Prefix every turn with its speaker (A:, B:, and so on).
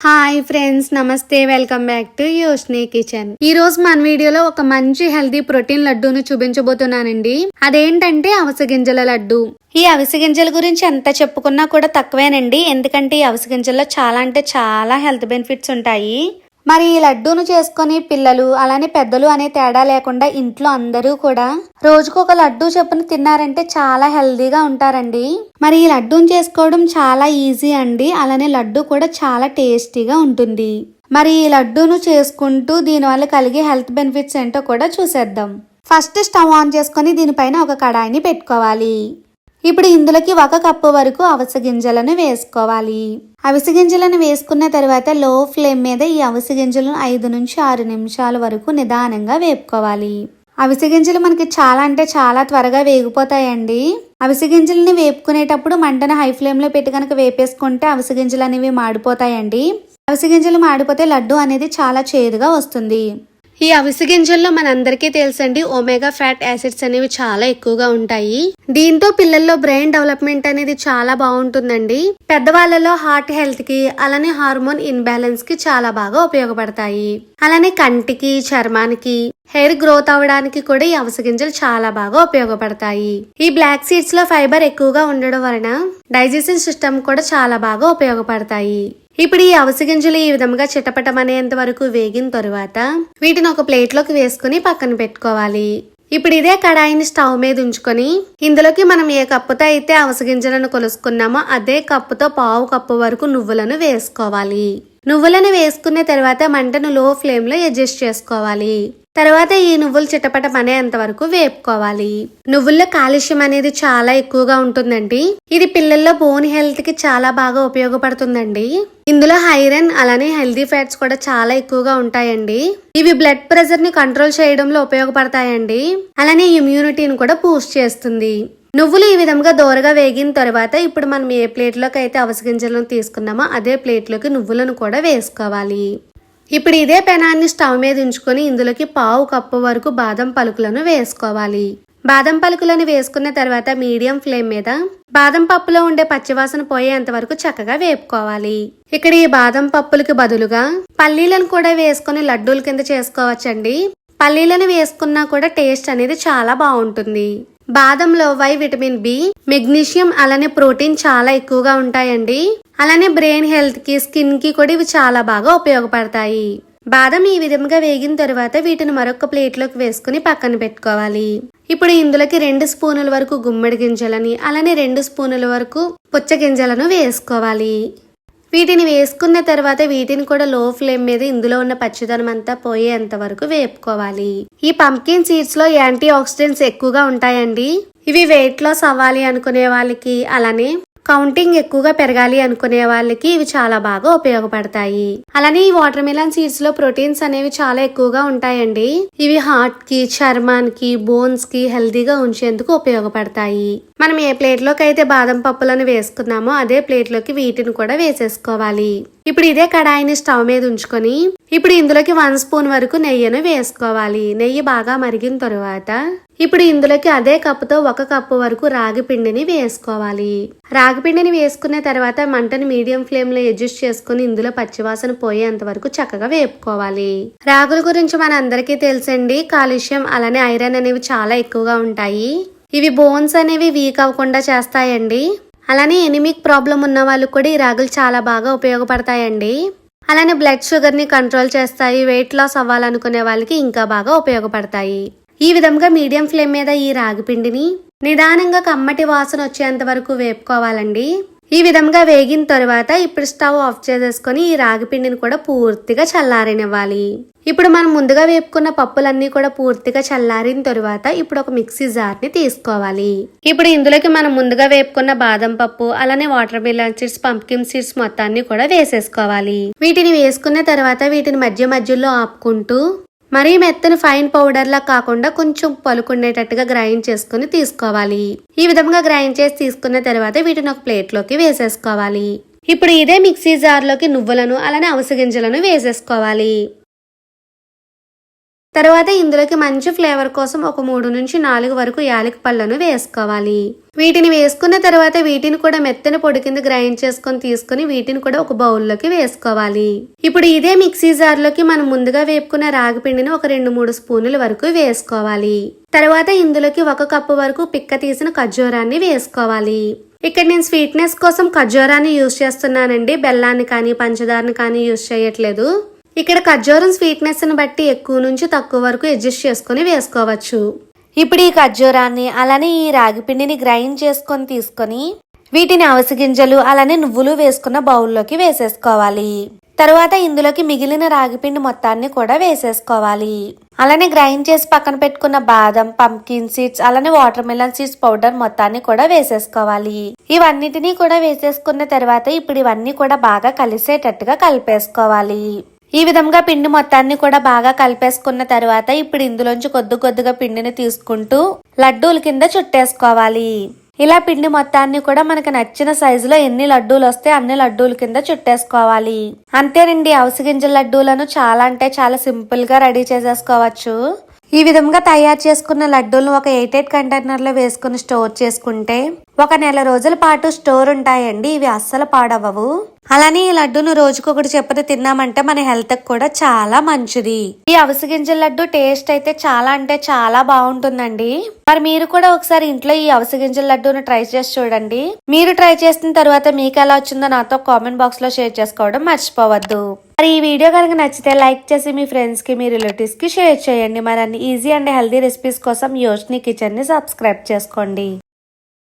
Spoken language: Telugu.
A: హాయ్ ఫ్రెండ్స్ నమస్తే welcome back to Yoshni kitchen ఈ రోజు మన వీడియోలో ఒక మంచి హెల్దీ ప్రోటీన్ లడ్డూను చూపించబోతున్నానండి. అదేంటంటే అవసగింజల లడ్డు. ఈ అవిసె గింజల గురించి ఎంత చెప్పుకున్నా కూడా తక్కువేనండి. ఎందుకంటే ఈ అవిసె గింజల్లో చాలా అంటే చాలా హెల్త్ బెనిఫిట్స్ ఉంటాయి. మరి ఈ లడ్డూను చేసుకొని పిల్లలు అలానే పెద్దలు అనే తేడా లేకుండా ఇంట్లో అందరూ కూడా రోజుకు ఒక లడ్డూ చొప్పున తిన్నారంటే చాలా హెల్దీగా ఉంటారండి. మరి ఈ లడ్డూను చేసుకోవడం చాలా ఈజీ అండి. అలానే లడ్డూ కూడా చాలా టేస్టీగా ఉంటుంది. మరి ఈ లడ్డూను చేసుకుంటూ దీనివల్ల కలిగే హెల్త్ బెనిఫిట్స్ ఏంటో కూడా చూసేద్దాం. ఫస్ట్ స్టవ్ ఆన్ చేసుకొని దీనిపైన ఒక కడాయిని పెట్టుకోవాలి. ఇప్పుడు ఇందులోకి ఒక కప్పు వరకు అవిసె గింజలను వేసుకోవాలి. అవిసె గింజలను వేసుకున్న తర్వాత లో ఫ్లేమ్ మీద ఈ అవిసె గింజలను ఐదు నుంచి ఆరు నిమిషాల వరకు నిదానంగా వేపుకోవాలి. అవిసె గింజలు మనకి చాలా అంటే చాలా త్వరగా వేగిపోతాయండి. అవిసె గింజలని వేపుకునేటప్పుడు మంటను హై ఫ్లేమ్లో పెట్టి కనుక వేపేసుకుంటే అవిసె గింజలు అనేవి మాడిపోతాయండి. అవిసె గింజలు మాడిపోతే లడ్డు అనేది చాలా చేదుగా వస్తుంది. ఈ అవిసి గింజల్లో మనందరికీ తెలుసండి ఒమేగా ఫ్యాట్ యాసిడ్స్ అనేవి చాలా ఎక్కువగా ఉంటాయి. దీంతో పిల్లల్లో బ్రెయిన్ డెవలప్మెంట్ అనేది చాలా బాగుంటుందండి. పెద్దవాళ్ళలో హార్ట్ హెల్త్కి అలానే హార్మోన్ ఇన్బ్యాలెన్స్కి చాలా బాగా ఉపయోగపడతాయి. అలానే కంటికి చర్మానికి హెయిర్ గ్రోత్ అవ్వడానికి కూడా ఈ అవిసె గింజలు చాలా బాగా ఉపయోగపడతాయి. ఈ బ్లాక్ సీడ్స్లో ఫైబర్ ఎక్కువగా ఉండడం వలన డైజెషన్ సిస్టమ్ కూడా చాలా బాగా ఉపయోగపడతాయి. ఇప్పుడు ఈ అవిసె గింజలు ఈ విధంగా చిటపటమనేంత వరకు వేగిన తరువాత వీటిని ఒక ప్లేట్లోకి వేసుకుని పక్కన పెట్టుకోవాలి. ఇప్పుడు ఇదే కడాయిని స్టవ్ మీద ఉంచుకొని ఇందులోకి మనం ఏ కప్పుతో అయితే అవసగింజలను కొలుసుకున్నామో అదే కప్పుతో పావు కప్పు వరకు నువ్వులను వేసుకోవాలి. నువ్వులను వేసుకున్న తర్వాత మంటను లో ఫ్లేమ్లో అడ్జస్ట్ చేసుకోవాలి. తర్వాత ఈ నువ్వులు చిటపట పనేంత వరకు వేపుకోవాలి. నువ్వుల్లో కాలుష్యం అనేది చాలా ఎక్కువగా ఉంటుందండి. ఇది పిల్లల్లో బోన్ హెల్త్కి చాలా బాగా ఉపయోగపడుతుందండి. ఇందులో ఐరన్ అలానే హెల్దీ ఫ్యాట్స్ కూడా చాలా ఎక్కువగా ఉంటాయండి. ఇవి బ్లడ్ ప్రెషర్ని కంట్రోల్ చేయడంలో ఉపయోగపడతాయండి. అలానే ఇమ్యూనిటీని కూడా బూస్ట్ చేస్తుంది. నువ్వులు ఈ విధంగా దోరగా వేగిన తర్వాత ఇప్పుడు మనం ఏ ప్లేట్లోకి అయితే అవసగింజలను తీసుకున్నామో అదే ప్లేట్లోకి నువ్వులను కూడా వేసుకోవాలి. ఇప్పుడు ఇదే పెనాన్ని స్టవ్ మీద ఉంచుకొని ఇందులోకి పావు కప్పు వరకు బాదం పలుకులను వేసుకోవాలి. బాదం పలుకులను వేసుకున్న తర్వాత మీడియం ఫ్లేమ్ మీద బాదం పప్పులో ఉండే పచ్చివాసన పోయేంత వరకు చక్కగా వేపుకోవాలి. ఇక్కడ ఈ బాదం పప్పులకి బదులుగా పల్లీలను కూడా వేసుకొని లడ్డూల కింద చేసుకోవచ్చండి. పల్లీలను వేసుకున్నా కూడా టేస్ట్ అనేది చాలా బాగుంటుంది. బాదంలో వై విటమిన్ బి మెగ్నీషియం అలానే ప్రోటీన్ చాలా ఎక్కువగా ఉంటాయండి. అలానే బ్రెయిన్ హెల్త్కి స్కిన్కి కూడా ఇవి చాలా బాగా ఉపయోగపడతాయి. బాదం ఈ విధంగా వేగిన తర్వాత వీటిని మరొక ప్లేట్లోకి వేసుకుని పక్కన పెట్టుకోవాలి. ఇప్పుడు ఇందులోకి రెండు స్పూనుల వరకు గుమ్మడి గింజలని అలానే రెండు స్పూనుల వరకు పుచ్చ గింజలను వేసుకోవాలి. వీటిని వేసుకున్న తర్వాత వీటిని కూడా లో ఫ్లేమ్ మీద ఇందులో ఉన్న పచ్చిదనం అంతా పోయేంత వరకు వేపుకోవాలి. ఈ పంకిన్ సీడ్స్లో యాంటీ ఆక్సిడెంట్స్ ఎక్కువగా ఉంటాయండి. ఇవి వెయిట్ లాస్ అవ్వాలి అనుకునే వాళ్ళకి అలానే కౌంటింగ్ ఎక్కువగా పెరగాలి అనుకునే వాళ్ళకి ఇవి చాలా బాగా ఉపయోగపడతాయి. అలానే ఈ వాటర్ మిలన్ సీడ్స్లో ప్రోటీన్స్ అనేవి చాలా ఎక్కువగా ఉంటాయండి. ఇవి హార్ట్కి చర్మానికి బోన్స్కి హెల్దీగా ఉంచేందుకు ఉపయోగపడతాయి. మనం ఏ ప్లేట్లోకి అయితే బాదం పప్పులను వేసుకున్నామో అదే ప్లేట్లోకి వీటిని కూడా వేసేసుకోవాలి. ఇప్పుడు ఇదే కడాయిని స్టవ్ మీద ఉంచుకొని ఇప్పుడు ఇందులోకి వన్ స్పూన్ వరకు నెయ్యిని వేసుకోవాలి. నెయ్యి బాగా మరిగిన తరువాత ఇప్పుడు ఇందులోకి అదే కప్పుతో ఒక కప్పు వరకు రాగి పిండిని వేసుకోవాలి. రాగి పిండిని వేసుకున్న తర్వాత మంటను మీడియం ఫ్లేమ్లో అడ్జస్ట్ చేసుకుని ఇందులో పచ్చివాసన పోయేంత వరకు చక్కగా వేపుకోవాలి. రాగుల గురించి మన అందరికీ తెలుసండి. కాలుష్యం అలానే ఐరన్ అనేవి చాలా ఎక్కువగా ఉంటాయి. ఇవి బోన్స్ అనేవి వీక్ అవ్వకుండా చేస్తాయండి. అలానే ఎనిమిక్ ప్రాబ్లం ఉన్న వాళ్ళు కూడా ఈ రాగులు చాలా బాగా ఉపయోగపడతాయండి. అలానే బ్లడ్ షుగర్ని కంట్రోల్ చేస్తాయి వెయిట్ లాస్ అవ్వాలనుకునే వాళ్ళకి ఇంకా బాగా ఉపయోగపడతాయి. ఈ విధంగా మీడియం ఫ్లేమ్ మీద ఈ రాగి పిండిని నిదానంగా కమ్మటి వాసన వచ్చేంత వరకు వేపుకోవాలండి. ఈ విధంగా వేగిన తర్వాత ఇప్పుడు స్టవ్ ఆఫ్ చేసేసుకొని ఈ రాగి పిండిని కూడా పూర్తిగా చల్లారనివ్వాలి. ఇప్పుడు మనం ముందుగా వేపుకున్న పప్పులన్నీ కూడా పూర్తిగా చల్లారిన తర్వాత ఇప్పుడు ఒక మిక్సీ జార్ని తీసుకోవాలి. ఇప్పుడు ఇందులోకి మనం ముందుగా వేపుకున్న బాదం పప్పు అలానే watermelon seeds pumpkin seeds మొత్తాన్ని కూడా వేసేసుకోవాలి. వీటిని వేసుకున్న తర్వాత వీటిని మధ్య మధ్యలో ఆపుకుంటూ మరీ మెత్తని ఫైన్ పౌడర్లా కాకుండా కొంచెం పలుకుండేటట్టుగా గ్రైండ్ చేసుకుని తీసుకోవాలి. ఈ విధంగా గ్రైండ్ చేసి తీసుకున్న తర్వాత వీటిని ఒక ప్లేట్లోకి వేసేసుకోవాలి. ఇప్పుడు ఇదే మిక్సీ జార్లోకి నువ్వులను అలానే అవస గింజలను వేసేసుకోవాలి. తర్వాత ఇందులోకి మంచి ఫ్లేవర్ కోసం ఒక మూడు నుంచి నాలుగు వరకు యాలకి పళ్ళను వేసుకోవాలి. వీటిని వేసుకున్న తర్వాత వీటిని కూడా మెత్తని పొడి కింద గ్రైండ్ చేసుకొని తీసుకుని వీటిని కూడా ఒక బౌల్లోకి వేసుకోవాలి. ఇప్పుడు ఇదే మిక్సీ జార్లోకి మనం ముందుగా వేపుకున్న రాగి పిండిని ఒక రెండు మూడు స్పూనుల వరకు వేసుకోవాలి. తర్వాత ఇందులోకి ఒక కప్పు వరకు పిక్క తీసిన ఖర్జూరాన్ని వేసుకోవాలి. ఇక్కడ నేను స్వీట్నెస్ కోసం ఖర్జూరాన్ని యూజ్ చేస్తున్నానండి. బెల్లాన్ని కానీ పంచదారని కానీ యూజ్ చేయట్లేదు. ఇక్కడ ఖర్జూరం స్వీట్నెస్ని బట్టి ఎక్కువ నుంచి తక్కువ వరకు అడ్జస్ట్ చేసుకుని వేసుకోవచ్చు. ఇప్పుడు ఈ ఖర్జూరాన్ని అలానే ఈ రాగి పిండిని గ్రైండ్ చేసుకొని తీసుకొని వీటిని అవిసె గింజలు అలానే నువ్వులు వేసుకున్న బౌల్లోకి వేసేసుకోవాలి. తరువాత ఇందులోకి మిగిలిన రాగిపిండి మొత్తాన్ని కూడా వేసేసుకోవాలి. అలానే గ్రైండ్ చేసి పక్కన పెట్టుకున్న బాదం పంకిన్ సీడ్స్ అలానే వాటర్ మిలన్ సీడ్స్ పౌడర్ మొత్తాన్ని కూడా వేసేసుకోవాలి. ఇవన్నిటినీ కూడా వేసేసుకున్న తర్వాత ఇప్పుడు ఇవన్నీ కూడా బాగా కలిసేటట్టుగా కలిపేసుకోవాలి. ఈ విధంగా పిండి మొత్తాన్ని కూడా బాగా కలిపేసుకున్న తర్వాత ఇప్పుడు ఇందులోంచి కొద్ది కొద్దిగా పిండిని తీసుకుంటూ లడ్డూల కింద చుట్టేసుకోవాలి. ఇలా పిండి మొత్తాన్ని కూడా మనకు నచ్చిన సైజులో ఎన్ని లడ్డూలు వస్తే అన్ని లడ్డూల కింద చుట్టేసుకోవాలి. అంతేనండి అవిసె గింజల లడ్డూలను చాలా అంటే చాలా సింపుల్గా రెడీ చేసేసుకోవచ్చు. ఈ విధంగా తయారు చేసుకున్న లడ్డూలను ఒక ఎయిట్ ఎయిట్ కంటైనర్లో వేసుకుని స్టోర్ చేసుకుంటే ఒక నెల రోజుల పాటు స్టోర్ ఉంటాయండి. ఇవి అస్సలు పాడవవు అలానే ఈ లడ్డూను రోజుకొకటి చెప్పని తిన్నామంటే మన హెల్త్ కూడా చాలా మంచిది. ఈ అవిసె గింజల లడ్డు టేస్ట్ అయితే చాలా అంటే చాలా బాగుంటుందండి. మరి మీరు కూడా ఒకసారి ఇంట్లో ఈ అవిసె గింజల లడ్డూను ట్రై చేసి చూడండి. మీరు ట్రై చేసిన తర్వాత మీకు ఎలా వచ్చిందో నాతో కామెంట్ బాక్స్లో షేర్ చేసుకోవడం మర్చిపోవద్దు. మరి ఈ వీడియో కనుక నచ్చితే లైక్ చేసి మీ ఫ్రెండ్స్కి మీ రిలేటివ్స్కి షేర్ చేయండి. మరి అన్ని ఈజీ అండ్ హెల్దీ రెసిపీస్ కోసం యోష్ని కిచెన్ని సబ్స్క్రైబ్ చేసుకోండి.